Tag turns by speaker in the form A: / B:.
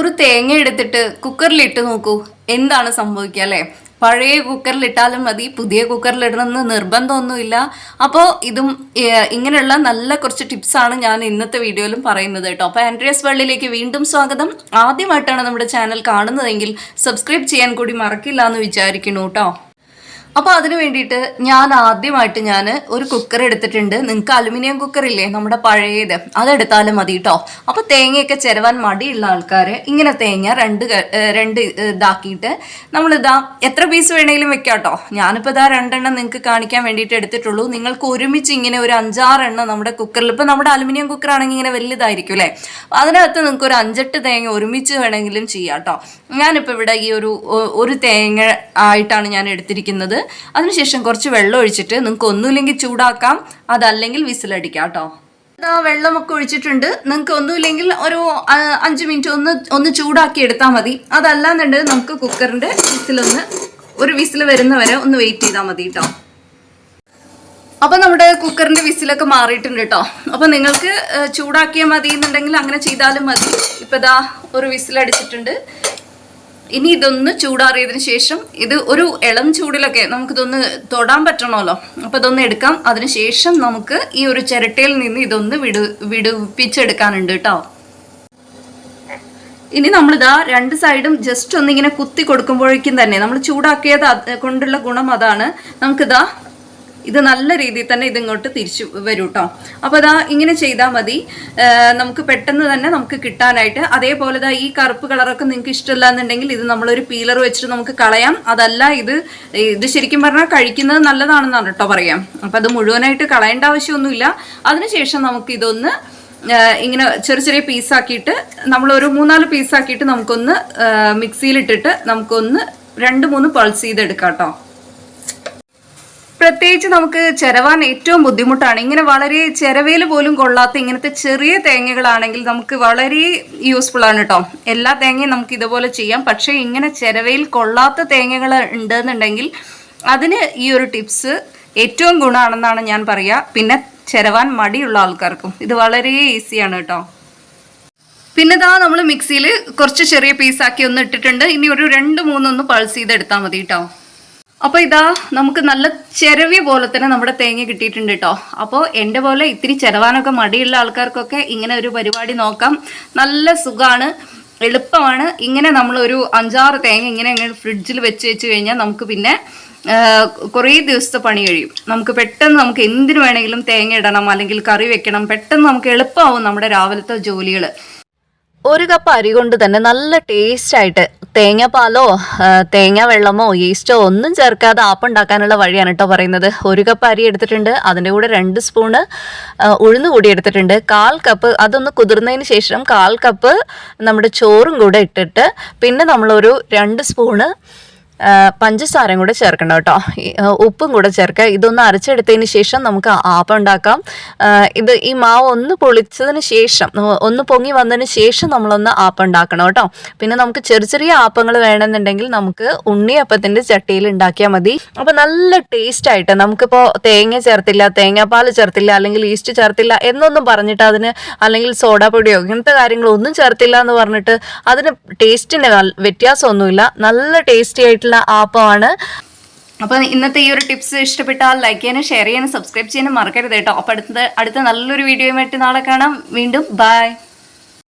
A: ഒരു തേങ്ങ എടുത്തിട്ട് കുക്കറിലിട്ട് നോക്കൂ. എന്താണ് സംഭവിക്കുക അല്ലേ? പഴയ കുക്കറിലിട്ടാലും മതി പുതിയ കുക്കറിലിടണമെന്ന് നിർബന്ധമൊന്നുമില്ല. അപ്പോൾ ഇതും ഇങ്ങനെയുള്ള നല്ല കുറച്ച് ടിപ്സാണ് ഞാൻ ഇന്നത്തെ വീഡിയോയിലും പറയുന്നത് കേട്ടോ. അപ്പോൾ ആൻഡ്രിയസ് വേൾഡിലേക്ക് വീണ്ടും സ്വാഗതം. ആദ്യമായിട്ടാണ് നമ്മുടെ ചാനൽ കാണുന്നതെങ്കിൽ സബ്സ്ക്രൈബ് ചെയ്യാൻ കൂടി മറക്കില്ല എന്ന് വിചാരിക്കുന്നു കേട്ടോ. അപ്പോൾ അതിന് വേണ്ടിയിട്ട് ഞാൻ ആദ്യമായിട്ട് ഞാൻ ഒരു കുക്കർ എടുത്തിട്ടുണ്ട്. നിങ്ങൾക്ക് അലുമിനിയം കുക്കർ ഇല്ലേ? നമ്മുടെ പഴയത്. അതെടുത്താലും മതി കേട്ടോ അപ്പോൾ തേങ്ങയൊക്കെ ചിരവാൻ മടിയുള്ള ആൾക്കാർ ഇങ്ങനെ തേങ്ങ രണ്ട് രണ്ട് ഇതാക്കിയിട്ട് നമ്മളിതാ എത്ര പീസ് വേണമെങ്കിലും വെക്കാം കേട്ടോ ഞാനിപ്പോൾ ഇതാ രണ്ടെണ്ണം നിങ്ങൾക്ക് കാണിക്കാൻ വേണ്ടിയിട്ട് എടുത്തിട്ടുള്ളൂ. നിങ്ങൾക്ക് ഒരുമിച്ച് ഇങ്ങനെ ഒരു അഞ്ചാറെണ്ണം നമ്മുടെ കുക്കറിൽ ഇപ്പോൾ നമ്മുടെ അലുമിനിയം കുക്കർ ആണെങ്കിൽ ഇങ്ങനെ വലുതായിരിക്കും അല്ലേ അതിനകത്ത് നിങ്ങൾക്ക് ഒരു അഞ്ചെട്ട് തേങ്ങ ഒരുമിച്ച് വേണമെങ്കിലും ചെയ്യാം കേട്ടോ ഞാനിപ്പോൾ ഇവിടെ ഈ ഒരു ഒരു തേങ്ങ ആയിട്ടാണ് ഞാൻ എടുത്തിരിക്കുന്നത്. അതിനുശേഷം കുറച്ച് വെള്ളം ഒഴിച്ചിട്ട് നിങ്ങൾക്ക് ഒന്നുമില്ലെങ്കിൽ ചൂടാക്കാം. അതല്ലെങ്കിൽ വിസിലടിക്കാം കേട്ടോ. വെള്ളമൊക്കെ ഒഴിച്ചിട്ടുണ്ട്. നിങ്ങൾക്ക് ഒന്നുമില്ലെങ്കിൽ ഒരു അഞ്ച് മിനിറ്റ് ഒന്ന് ഒന്ന് ചൂടാക്കി എടുത്താൽ മതി. അതല്ലാന്നുണ്ടെങ്കിൽ നമുക്ക് കുക്കറിന്റെ വിസിലൊന്ന് ഒരു വിസിൽ വരുന്നവരെ ഒന്ന് വെയിറ്റ് ചെയ്താൽ മതി കേട്ടോ. അപ്പൊ നമ്മുടെ കുക്കറിന്റെ വിസിലൊക്കെ മാറിയിട്ടുണ്ട് കേട്ടോ. അപ്പൊ നിങ്ങൾക്ക് ചൂടാക്കിയാൽ മതി എന്നുണ്ടെങ്കിൽ അങ്ങനെ ചെയ്താലും മതി. ഇപ്പൊ ഇതാ ഒരു വിസിലടിച്ചിട്ടുണ്ട്. ഇനി ഇതൊന്ന് ചൂടാറിയതിന് ശേഷം ഇത് ഒരു ഇളം ചൂടിലൊക്കെ നമുക്ക് ഇതൊന്ന് തൊടാൻ പറ്റണമല്ലോ. അപ്പൊ ഇതൊന്ന് എടുക്കാം. അതിനുശേഷം നമുക്ക് ഈ ഒരു ചിരട്ടയിൽ നിന്ന് ഇതൊന്ന് വിടു വിടുപ്പിച്ചെടുക്കാനുണ്ട് കേട്ടോ. ഇനി നമ്മളിതാ രണ്ട് സൈഡും ജസ്റ്റ് ഒന്നിങ്ങനെ കുത്തി കൊടുക്കുമ്പോഴേക്കും തന്നെ നമ്മൾ ചൂടാക്കിയത് കൊണ്ടുള്ള ഗുണം അതാണ്. നമുക്കിതാ ഇത് നല്ല രീതിയിൽ തന്നെ ഇതിങ്ങോട്ട് തിരിച്ചു വരും കേട്ടോ അപ്പോൾ അതാ ഇങ്ങനെ ചെയ്താൽ മതി. നമുക്ക് പെട്ടെന്ന് തന്നെ നമുക്ക് കിട്ടാനായിട്ട് അതേപോലെ ഈ കറുപ്പ് കളറൊക്കെ നിങ്ങൾക്ക് ഇഷ്ടമില്ല എന്നുണ്ടെങ്കിൽ ഇത് നമ്മളൊരു പീലർ വെച്ചിട്ട് നമുക്ക് കളയാം. അതല്ല ഇത് ഇത് ശരിക്കും പറഞ്ഞാൽ കഴിക്കുന്നത് നല്ലതാണെന്നാണ് കേട്ടോ പറയാം. അപ്പം അത് മുഴുവനായിട്ട് കളയേണ്ട ആവശ്യമൊന്നുമില്ല. അതിനുശേഷം നമുക്ക് ഇതൊന്ന് ഇങ്ങനെ ചെറിയ ചെറിയ പീസാക്കിയിട്ട് നമ്മളൊരു മൂന്നാൽ പീസാക്കിയിട്ട് നമുക്കൊന്ന് മിക്സിയിലിട്ടിട്ട് നമുക്കൊന്ന് രണ്ട് മൂന്ന് പൾസ് ചെയ്തെടുക്കാം കേട്ടോ പ്രത്യേകിച്ച് നമുക്ക് ചിരവാൻ ഏറ്റവും ബുദ്ധിമുട്ടാണ്. ഇങ്ങനെ വളരെ ചിരവേൽ പോലും കൊള്ളാത്ത ഇങ്ങനത്തെ ചെറിയ തേങ്ങകളാണെങ്കിൽ നമുക്ക് വളരെ യൂസ്ഫുൾ ആണ് കേട്ടോ എല്ലാ തേങ്ങയും നമുക്ക് ഇതുപോലെ ചെയ്യാം. പക്ഷേ ഇങ്ങനെ ചിരവയിൽ കൊള്ളാത്ത തേങ്ങകൾ ഉണ്ടെന്നുണ്ടെങ്കിൽ അതിന് ഈ ഒരു ടിപ്സ് ഏറ്റവും ഗുണമാണെന്നാണ് ഞാൻ പറയുക പിന്നെ ചിരവാൻ മടിയുള്ള ആൾക്കാർക്കും ഇത് വളരെ ഈസിയാണ് കേട്ടോ പിന്നെ ഇതാ നമ്മൾ മിക്സിയിൽ കുറച്ച് ചെറിയ പീസാക്കി ഒന്ന് ഇട്ടിട്ടുണ്ട്. ഇനി ഒരു രണ്ട് മൂന്നൊന്ന് പൾസ് ചെയ്തെടുത്താൽ മതി കേട്ടോ അപ്പോൾ ഇതാ നമുക്ക് നല്ല ചിരവിയ പോലെ തന്നെ നമ്മുടെ തേങ്ങ കിട്ടിയിട്ടുണ്ട് കേട്ടോ അപ്പോൾ എന്റെ പോലെ ഇത്തിരി ചിരവാനൊക്കെ മടിയുള്ള ആൾക്കാർക്കൊക്കെ ഇങ്ങനെ ഒരു പരിപാടി നോക്കാം. നല്ല സുഖമാണ് എളുപ്പമാണ്. ഇങ്ങനെ നമ്മളൊരു അഞ്ചാറ് തേങ്ങ ഇങ്ങനെ ഫ്രിഡ്ജിൽ വെച്ച് വെച്ച് കഴിഞ്ഞാൽ നമുക്ക് പിന്നെ കുറേ ദിവസത്തെ പണി കഴിയും. നമുക്ക് പെട്ടെന്ന് നമുക്ക് എന്തിനു വേണമെങ്കിലും തേങ്ങ ഇടണം അല്ലെങ്കിൽ കറി വെക്കണം പെട്ടെന്ന് നമുക്ക് എളുപ്പമാവും നമ്മുടെ രാവിലത്തെ ജോലികൾ ഒരു കപ്പ് അരി കൊണ്ട് തന്നെ നല്ല ടേസ്റ്റ് ആയിട്ട് തേങ്ങാപ്പാലോ പാലോ തേങ്ങാ വെള്ളമോ ഈസ്റ്റോ ഒന്നും ചേർക്കാതെ ആപ്പ് ഉണ്ടാക്കാനുള്ള വഴിയാണ് കേട്ടോ പറയുന്നത്. ഒരു കപ്പ് അരി എടുത്തിട്ടുണ്ട് അതിന്റെ കൂടെ രണ്ട് സ്പൂണ് ഉഴുന്ന് കൂടി എടുത്തിട്ടുണ്ട്. കാൽ കപ്പ് അതൊന്ന് കുതിർന്നതിന് ശേഷം കാൽ കപ്പ് നമ്മുടെ ചോറും കൂടെ ഇട്ടിട്ട് പിന്നെ നമ്മളൊരു രണ്ട് സ്പൂണ് പഞ്ചസാരയും കൂടെ ചേർക്കണം കേട്ടോ. ഉപ്പും കൂടെ ചേർക്കുക. ഇതൊന്ന് അരച്ചെടുത്തതിന് ശേഷം നമുക്ക് ആപ്പം ഉണ്ടാക്കാം. ഇത് ഈ മാവ് ഒന്ന് പൊളിച്ചതിന് ശേഷം ഒന്ന് പൊങ്ങി വന്നതിന് ശേഷം നമ്മളൊന്ന് ആപ്പം ഉണ്ടാക്കണം കേട്ടോ. പിന്നെ നമുക്ക് ചെറിയ ചെറിയ ആപ്പങ്ങൾ വേണമെന്നുണ്ടെങ്കിൽ നമുക്ക് ഉണ്ണിയപ്പത്തിന്റെ ചട്ടിയിൽ ഉണ്ടാക്കിയാൽ മതി. അപ്പോൾ നല്ല ടേസ്റ്റ് ആയിട്ട് നമുക്കിപ്പോൾ തേങ്ങ ചേർത്തില്ല തേങ്ങാപ്പാൽ ചേർത്തില്ല അല്ലെങ്കിൽ ഈസ്റ്റ് ചേർത്തില്ല എന്നൊന്നും പറഞ്ഞിട്ട് അതിന് അല്ലെങ്കിൽ സോഡാപ്പൊടിയോ ഇങ്ങനത്തെ കാര്യങ്ങളൊന്നും ചേർത്തില്ല എന്ന് പറഞ്ഞിട്ട് അതിന് ടേസ്റ്റിന് വ്യത്യാസമൊന്നുമില്ല. നല്ല ടേസ്റ്റി ആയിട്ടുള്ള ആപ്പമാണ് അപ്പോൾ ഇന്നത്തെ ഈ ഒരു ടിപ്സ് ഇഷ്ടപ്പെട്ടാൽ ലൈക്ക് ചെയ്യാനും ഷെയർ ചെയ്യാനും സബ്സ്ക്രൈബ് ചെയ്യാനും മറക്കരുത് കേട്ടോ. അപ്പോൾ അടുത്ത അടുത്ത നല്ലൊരു വീഡിയോയുമായിട്ട് നാളെ കാണാം. വീണ്ടും ബൈ